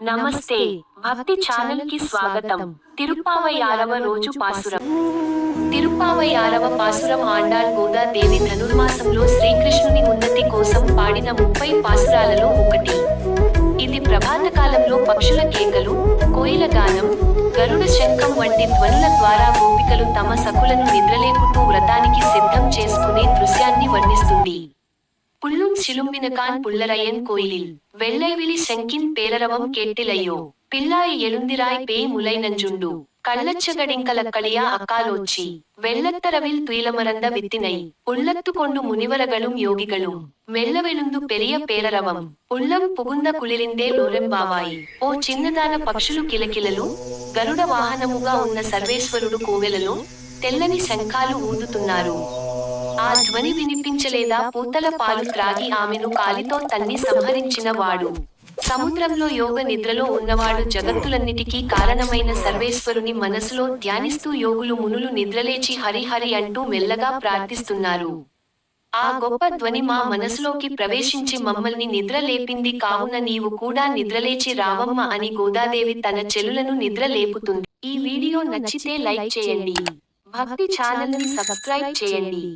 నమస్తే. భక్తి ఛానల్కి స్వాగతం. తిరుపావై ఆరవ రోజు పాసురం తిరుపావై ఆరవ పాసురం ఆండాల్ గోదాదేవి ధనుర్మాసంలో శ్రీకృష్ణుని ఉన్నతి కోసం పాడిన ముప్పై పాసురాలలో ఒకటి. ఇది ప్రభాతకాలంలో పక్షుల కేకలు కోయిల గానం గరుడ శంఖం వంటి ధ్వనుల ద్వారా గోపికలు తమ సకులను నిద్రలేకుంటూ వ్రతానికి సిద్ధం చేసుకుని சிலும்பினகான் புள்ளரையன் கோயிலில் வெள்ளைவிழி செங்கின் பேரரவம் கேட்டிலையோ పిల్లాయి ఎలుందిరాయ్ పే ములై నంజుండు కళ్ళచ్చగడింకల களியா அக்காலோச்சி வெள்ளத்தரவில் துயிலமரந்த வித்தினை உள்ளத்துக்கொண்டு முனிவரகளும் யோகிகளும் మెల్లవెలుందు పెరియ పేరరవం ఉల్లం పుగుంద కులిరిందే లోరెంబావాయి ఓ చిన్నదాన పక్షులు కిలకిలలు గరుడ వాహనముగా ఉన్న సర్వేశ్వరుడు కోవెలలో తెల్లని శంఖాలు ఊదుతున్నారు ఆ ధ్వని వినిపించలేదా? పూతల పాలు త్రాగి ఆమెను కాలితో తన్ని సంహరించిన వాడు. సముద్రంలో యోగ నిద్రలో ఉన్నవాడు జగత్తులన్నిటికీ కారణమైన సర్వేశ్వరుని మనసులో ధ్యానిస్తూ యోగులు మునులు నిద్రలేచి హరిహరి అంటూ మెల్లగా ప్రార్థిస్తున్నారు. ఆ గొప్ప ధ్వని మా మనసులోకి ప్రవేశించి మమ్మల్ని నిద్ర లేపింది కావున నీవు కూడా నిద్రలేచి రావమ్మ అని గోదాదేవి తన చెలులను నిద్ర లేపుతుంది ఈ వీడియో నచ్చితే లైక్ చేయండి. భక్తి ఛానల్ని సబ్స్క్రైబ్ చేయండి.